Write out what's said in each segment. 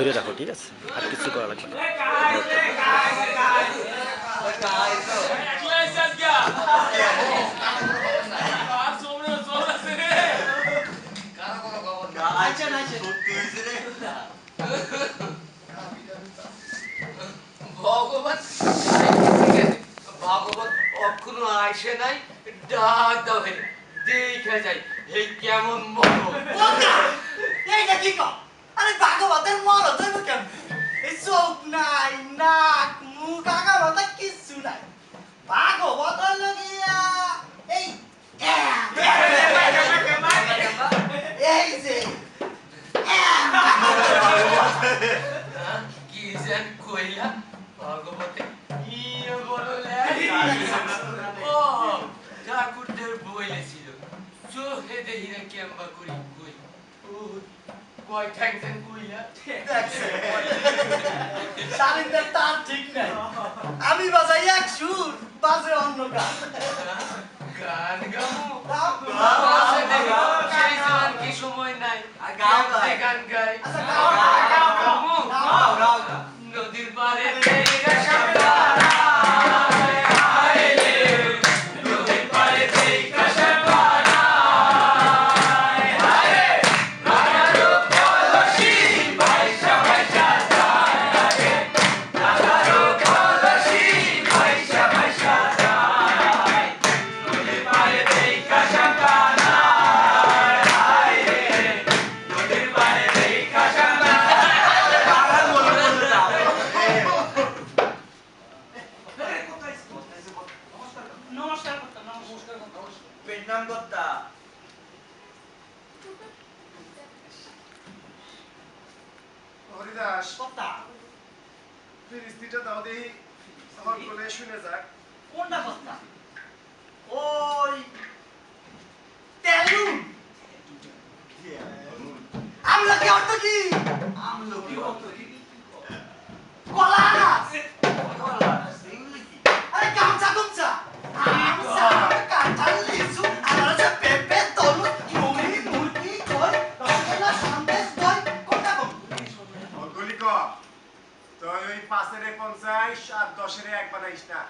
ধরে রাখো ঠিক আছে আর কিছু করা লাগবে ভগবান ভগবান কখনো আসে নাই ডাক দাও দেখে যাই এই কেমন মন এইটা কি কও? আরে ভাগবতের হইব কেমনে? এই চোখ নাই, নাক, মুখ, আগা মাথা কিচ্ছু নাই। ভাগবত হইল গিয়া, এই এই যে, কি যেন কইলা ভগবতে ইয়ে বলো ও ঠাকুরদের বইলেছিল চোখে দেখি না কেমবা করি কই ও কয় ঠ্যাং ঠ্যাং দেখছে? শালীনদের তার ঠিক নাই। আমি বাজাই এক সুর বাজে অন্য গান গান গামু কি সময় নাই। গান গাই আচ্ছা, গাও, গাও। নদীর পাড়ে ফিরিস্তিটা দাও হল করে শুনে যাক। কোনটা কর্তা? ওই তেলুন। আমলকি অর্থ কি? আমলকি অর্থ কি? পঞ্চাশ আর দশের এক বানাইস না।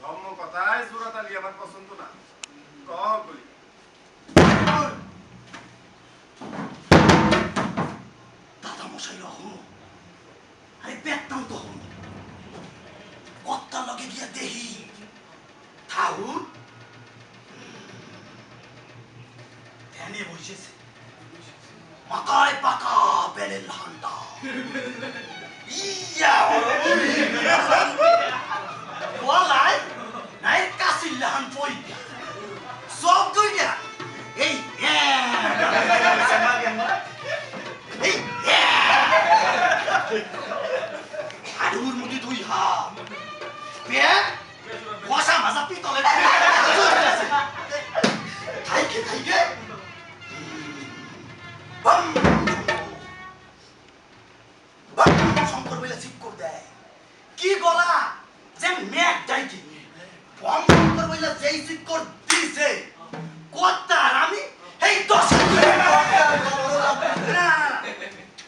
ধর্ম কথায় জোরাতালি আমার পছন্দ না। ক হলগুলি দাদা মশাই রহম আরে বেতনাম তো হন। কত্তা লগে গিয়া দেহি। ঠাকুর ধ্যানে বসেছে। মাথায় পাকা বেলের লাহানটা ডাইকি বম শঙ্কর যেই চিপ কর দিছে। কত্তার আমি? এই দশ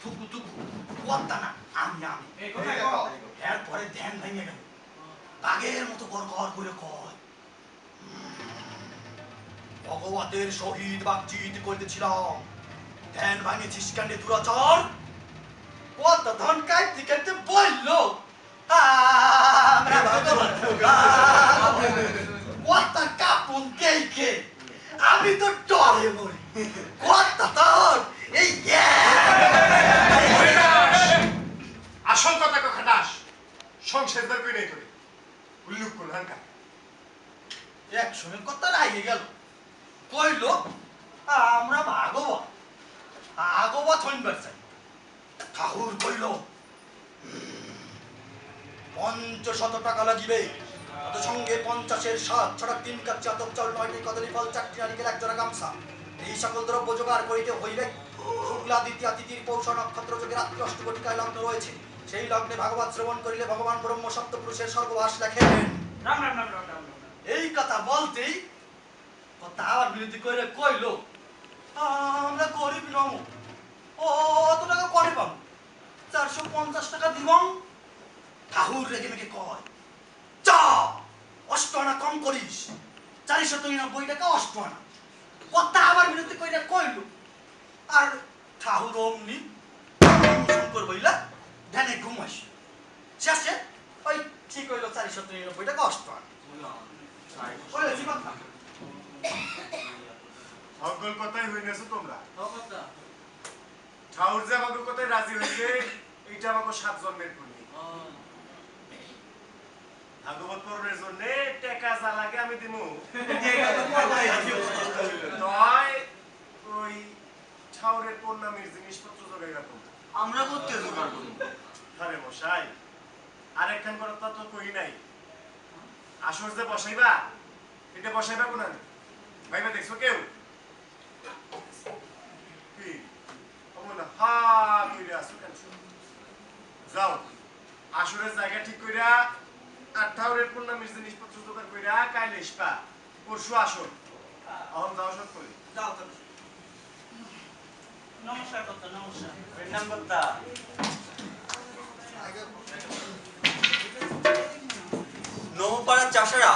টুকু টুকু কত্তা না আমি আমি। এরপরে ধ্যান ভেঙে গেল। বাঘের মতো গড় গড় করে কয় ভগবতের সহিত বাকচিত করতেছিলাম। ধ্যান ভাঙেছিস কেন দুরাচার। কত ধন কাটতে কাটতে বলল আমরা ভগবান কত কাপুন কেইকে আমি তো ডরে মরি কত তোর এই আসল কথা ক খাটাস সংসার দর কই নাই তোরে উল্লুক কোন হানকা একশনের কথা রাইয়ে গেল কইলো আমরা ভাগবত ভাগবত হইবার চাই ঠাকুর কইল পঞ্চশত টাকা লাগিবে। তত সঙ্গে পঞ্চাশের সাত ছড়া তিন কাপ চাতক চাল নয়টি কদলী ফল চারটি নারিকেল এক জোড়া গামছা। এই সকল দ্রব্য জোগাড় করিতে হইবে। শুক্লা দ্বিতীয় তিথির পৌষ নক্ষত্র যোগে রাত্রি অষ্টকটিকায় লগ্ন রয়েছে। সেই লগ্নে ভাগবত শ্রবণ করিলে ভগবান ব্রহ্ম সপ্তপুরুষের স্বর্গবাস লেখেন। এই কথা বলতেই ও তার বিরুদ্ধে কইলে কইলো আমরা গরিব নম। ও অত টাকা করে পাবো পঞ্চাশ টাকা দিব ঠাহুর রেগে মেগে কয়? চ অষ্ট আনা কম করিস। চারিশো নব্বই টাকা অষ্ট আনা কথা আবার বিরুদ্ধে কইরা কইল। আর ঠাহুর অমনি করব ইলা ধ্যানে ঘুম আসে। শেষে ওই ঠিক হইল চারিশো নিরানব্বই টাকা অষ্ট আনা সকল কথাই হইনেছো তোমরা। ঠাউর যে আমাকে কথায় রাজি হয়েছে এইটা আমাকে সাত জন্মের পুণ্য। ভাগবত পূরণের জন্য টাকা যা লাগে আমি দিমু। ওই ঠাউরের পূর্ণামীর জিনিসপত্র জোগাই রাখো আমরা করতে জোগাড় করব। আরে মশাই আরেকখান কথা তো কই নাই। আসর যে বসাইবা এটা বসাইবা কোন ভাইবা দেখছ কেউ? হা কইরা আসো কেন? যাও। আসরের জায়গা ঠিক কইরা আর ঠাউরের পূর্ণামীর জিনিসপত্র জোগাড় আ কাইলে ইস্পা পরশু আসুন অহম যাও সব করি। যাও তো। নমস্কার কর্তা নমস্কার। এর নাম কর্তা নৌপাড়ার চাষারা